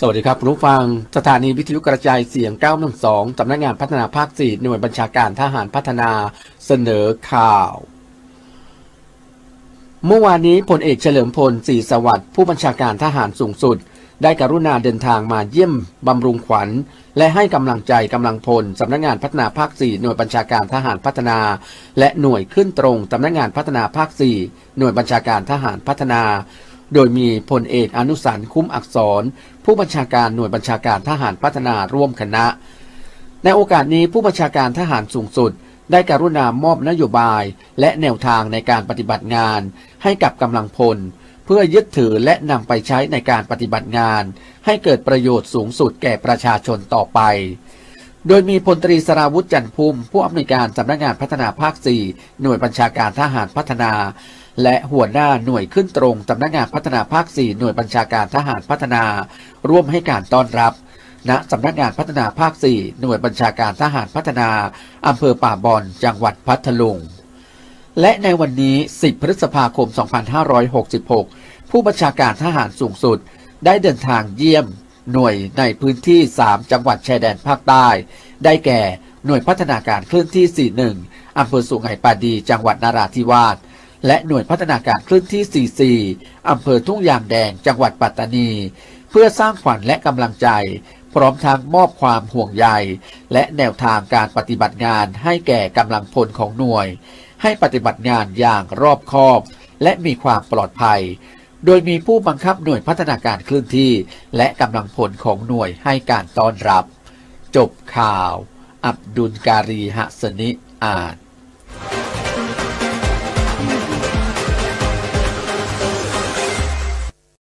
สวัสดีครับคุณผู้ฟังสถานีวิทยุกระจายเสียง 912สำนักงานพัฒนาภาค 4 หน่วยบัญชาการทหารพัฒนาเสนอข่าว เมื่อวานนี้พลเอกเฉลิมพลศรีสวัสดิ์ผู้บัญชาการทหารสูงสุด ได้กรุณาเดินทางมาเยี่ยมบำรุงขวัญ และให้กำลังใจกำลังพลสำนักงานพัฒนาภาค 4 หน่วยบัญชาการทหารพัฒนา และหน่วยขึ้นตรงสำนักงานพัฒนาภาค 4 หน่วยบัญชาการทหารพัฒนา โดยมีพลเอกอนุสันคุ้มอักษร ผู้บัญชาการหน่วยบัญชาการทหารพัฒนาร่วมคณะ ในโอกาสนี้ผู้บัญชาการทหารสูงสุด ได้การุณามอบนโยบาย และแนวทางในการปฏิบัติงาน ให้กับกำลังพล เพื่อยึดถือและนำไปใช้ในการปฏิบัติงาน ให้เกิดประโยชน์สูงสุดแก่ประชาชนต่อไปโดยมีพลตรีสราวุธจันทภูมิผู้อำนวยการสำนักงานพัฒนาภาค 4 หน่วยบัญชาการทหารพัฒนา และหัวหน้าหน่วยขึ้นตรงสำนักงานพัฒนาภาค 4 หน่วยบัญชาการทหารพัฒนา ร่วมให้การต้อนรับ ณสำนักงานพัฒนาภาค 4 หน่วยบัญชาการทหารพัฒนาอำเภอป่าบอนจังหวัดพัทลุง และในวันนี้ 10 พฤษภาคม 2566 ผู้บัญชาการทหารสูงสุด ได้เดินทางเยี่ยม หน่วยในพื้นที่ 3 จังหวัดชายแดนภาคใต้ ได้แก่ หน่วยพัฒนาการเคลื่อนที่ 41อำเภอสุไหงปาดี จังหวัดนาราธิวาส และหน่วยพัฒนาการคลื่นที่ 44 อำเภอทุ่งยางแดง จังหวัดปัตตานี เพื่อสร้างขวัญและกำลังใจ พร้อมทั้งมอบความห่วงใย และแนวทางการปฏิบัติงานให้แก่กำลังพลของหน่วย ให้ปฏิบัติงานอย่างรอบคอบ และมีความปลอดภัย โดยมีผู้บังคับหน่วยพัฒนาการเคลื่อนที่ และกำลังพลของหน่วยให้การต้อนรับ จบข่าว อับดุลการีหะสนิอ่าน